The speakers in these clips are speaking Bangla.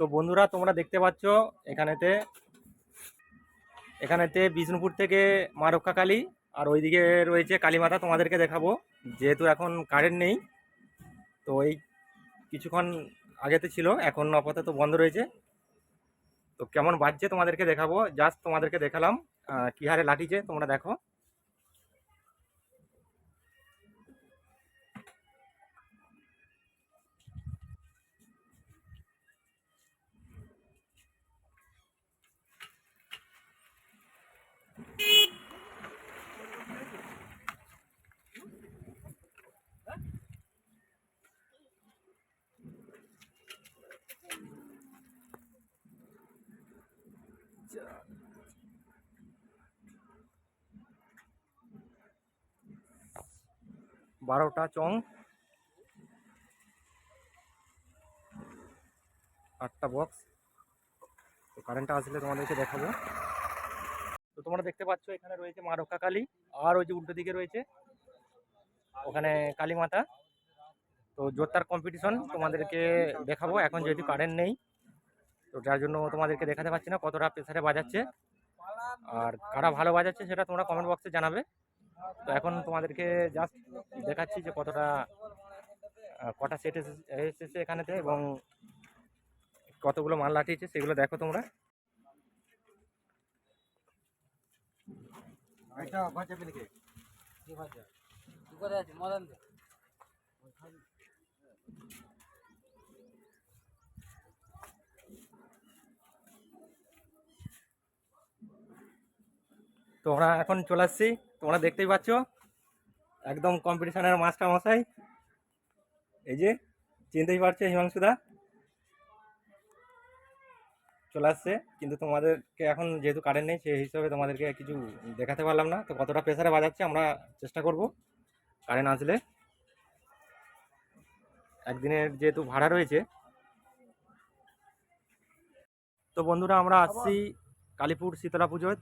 তো বন্ধুরা, তোমরা দেখতে পাচ্ছ এখানেতে এখানেতে বিষ্ণুপুর থেকে মা রক্ষা কালী আর ওইদিকে রয়েছে কালীমাতা, তোমাদেরকে দেখাবো। যেহেতু এখন কারেন্ট নেই, তো এই কিছুক্ষণ আগেতে ছিল, এখন আপাতত বন্ধ রয়েছে। তো কেমন বাজছে তোমাদেরকে দেখাবো, জাস্ট তোমাদেরকে দেখালাম কি হারে লাঠিছে তোমরা দেখো। বারোটা চং। আটটা বক্স তো কারেন্টটা আসলে তোমাদেরকে দেখাবো। তো তোমরা দেখতে পাচ্ছ, এখানে রয়েছে মা রক্ষা কালী আর ওই যে উল্টো দিকে রয়েছে ওখানে কালী মাতা। তো জোরদার কম্পিটিশন তোমাদেরকে দেখাবো, এখন যেহেতু কারেন্ট নেই, তো যার জন্য তোমাদেরকে দেখাতে পারছি না কতটা প্রেসারে বাজাচ্ছে। আর কারা ভালো বাজাচ্ছে সেটা তোমরা কমেন্ট বক্সে জানাবে। তো এখন তোমাদেরকে জাস্ট দেখাচ্ছি যে কতটা কটা সেট এসেছে এখানেতে এবং কতগুলো মাল লাঠিয়েছে সেগুলো দেখো তোমরা। তোমরা এখন চলে আসছি। তোমরা দেখতেই পাচ্ছ একদম কম্পিটিশনের মাস্টার মশাই এই যে চিনতেই পারছ হিমাংশুদা চলে আসছে কিন্তু তোমাদেরকে এখন যেহেতু কারেন্ট নেই সেই হিসাবে তোমাদেরকে কিছু দেখাতে পারলাম না। তো কতটা প্রেসারে বাজাচ্ছে আমরা চেষ্টা করব কারেন্ট আসলে। একদিনের যেহেতু ভাড়া রয়েছে। তো বন্ধুরা আমরা আসছি কালীপুর শীতলা পুজোয়।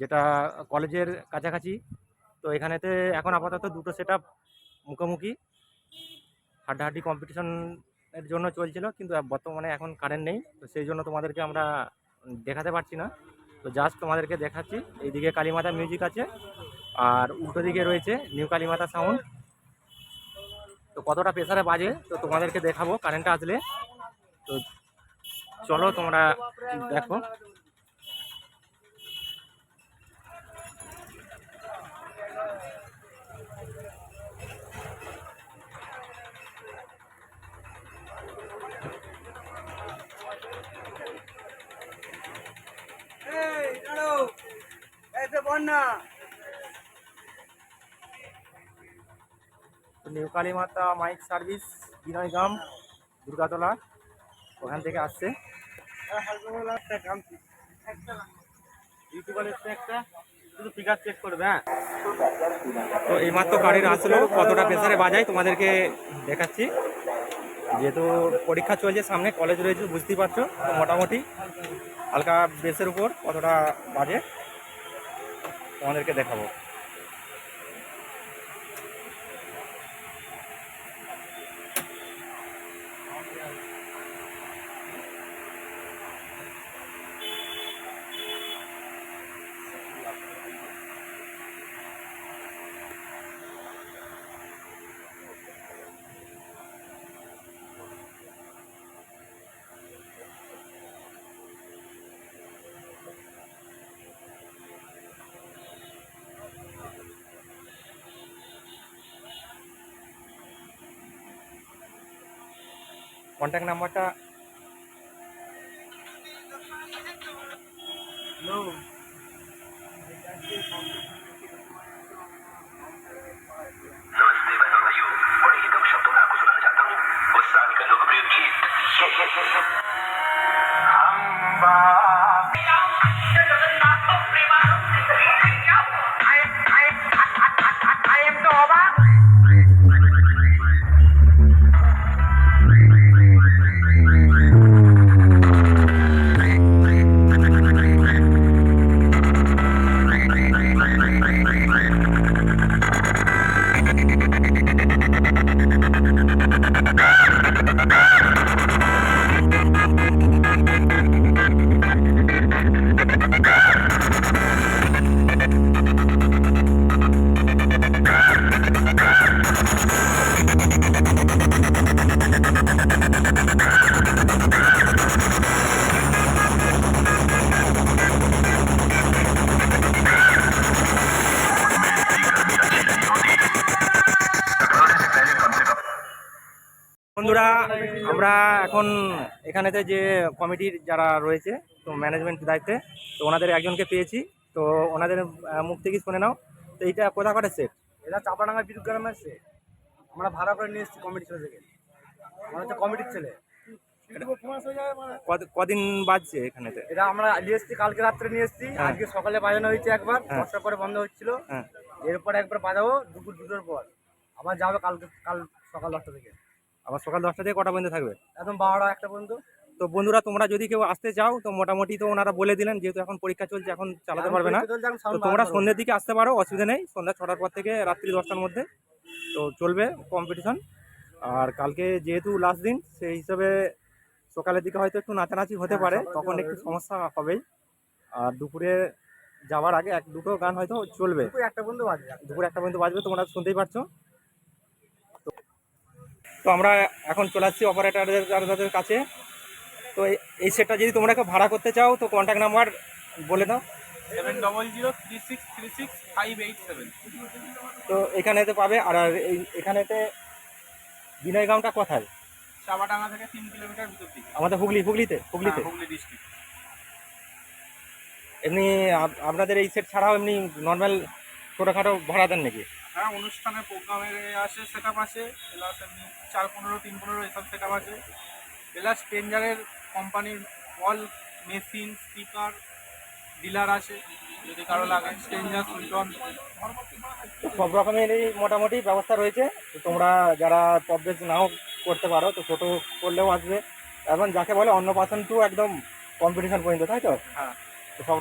যেটা কলেজের কাছাকাছি। তো এখানেতে এখন আপাতত দুটো সেট আপ মুখোমুখি। হাড্ডাহাড্ডি কম্পিটিশনের জন্য চলছিল, কিন্তু বর্তমানে এখন কারেন্ট নেই। তো সেই জন্য তোমাদেরকে আমরা দেখাতে পারছি না। তো জাস্ট তোমাদেরকে দেখাচ্ছি, এইদিকে কালীমাতা মিউজিক আছে, আর উল্টো দিকে রয়েছে নিউ কালীমাতা সাউন্ড তো কতটা প্রেসারে বাজে, তো তোমাদেরকে দেখাবো কারেন্টটা আসলে। তো চলো তোমরা দেখো। এসে বন্যা তো নিউ মাইক সার্ভিস বিনয়গাম দুর্গাতলা, ওখান থেকে আসছে। হ্যাঁ? তো এইমাত্র গাড়ির আসলো, কতটা প্রেসারে বাজায় তোমাদেরকে দেখাচ্ছি। যেহেতু পরীক্ষা চলছে সামনে কলেজ রয়েছে, বুঝতেই পারছ, মোটামুটি হালকা বেসের উপর কতটা বাজে। তোমাদেরকে দেখাবো। কন্ট্যাক্ট নাম্বারটা হ্যালো আমরা এখন এখানেতে যে কমিটির যারা রয়েছে তো ম্যানেজমেন্ট দায়িত্বে তো ওনাদের একজনকে পেয়েছি তো ওনাদের মুখ থেকে শুনে নাও। তো এইটা কোথা কোথাকার সেট এটা চাপাডাঙ্গা বিদ্যুৎ গ্রামে আসছে আমরা ভাড়া করে নিয়ে এসেছি কমিটি ছেলে থেকে। আমরা হচ্ছে কমিটির ছেলে। কদিন বাজছে এখানেতে? এটা আমরা নিয়ে এসেছি কালকে রাত্রে নিয়ে এসেছি। হ্যাঁ। আজকে সকালে বাজানো হয়েছে একবার হ্যাঁ। দশটার পরে বন্ধ হচ্ছিল। হ্যাঁ। এরপর একবার বাজাবো দুপুর দুটোর পর। আবার যাবে কালকে কাল সকাল দশটা থেকে। আবার সকাল দশটা থেকে কটা পর্যন্ত থাকবে? একদম বারোটা একটা পর্যন্ত। তো বন্ধুরা তোমরা যদি কেউ আসতে চাও তো মোটামুটি তো ওনারা বলে দিলেন যেহেতু এখন পরীক্ষা চলছে এখন চালাতে পারবে না। তো তোমরা সন্ধ্যের দিকে আসতে পারো অসুবিধা নেই। সন্ধ্যা ছটার পর থেকে রাত্রি দশটার মধ্যে। তো চলবে কম্পিটিশন আর কালকে যেহেতু লাস্ট দিন সেই হিসাবে সকালের দিকে হয়তো একটু নাচানাচি হতে হ্যাঁ, পারে তখন একটু সমস্যা হবেই। আর দুপুরে যাওয়ার আগে এক দুটো গান হয়তো চলবে। দুপুর একটা পর্যন্ত বাজবে। দুপুর একটা পর্যন্ত বাজবে তোমরা শুনতেই পারছ। তো আমরা এখন চলে আসছি অপারেটারদের কাছে। তো এই- সেটটা যদি তোমরা কেউ ভাড়া করতে চাও তো কন্ট্যাক্ট নাম্বার বলে দাও। Seven double zero three six three six five eight seven তো এখানেতে পাবে আর এখানেতে বিনয় গ্রামটা কোথায়? চাপাডাঙ্গা থেকে তিন কিলোমিটার ভিতর দিকে। আমাদের হুগলি হুগলিতে হুগলিতে। হ্যাঁ, হুগলি ডিস্ট্রিক্ট এমনি আপনাদের এই সেট ছাড়াও এমনি নর্মাল ছোটোখাটো ভাড়া দেন নাকি? হ্যাঁ অনুষ্ঠানের প্রোগ্রামে আসে সেট আপ আছে প্লাস এমনি চার পনেরো তিন পনেরো এসব সেট আপ আছে প্লাস স্ট্রেঞ্জারের কোম্পানির অল মেশিন স্পিকার ডিলার আছে যদি কারও লাগে। স্ট্রেঞ্জার সুলটন তো সব রকমেরই মোটামুটি ব্যবস্থা রয়েছে। তো তোমরা যারা পববেস নাও করতে পারো তো ছোটো করলেও আসবে। এখন যাকে বলে অন্য পার্সেন্ট টু একদম কম্পিটিশন পর্যন্ত তাই তো? হ্যাঁ। তো সব রকম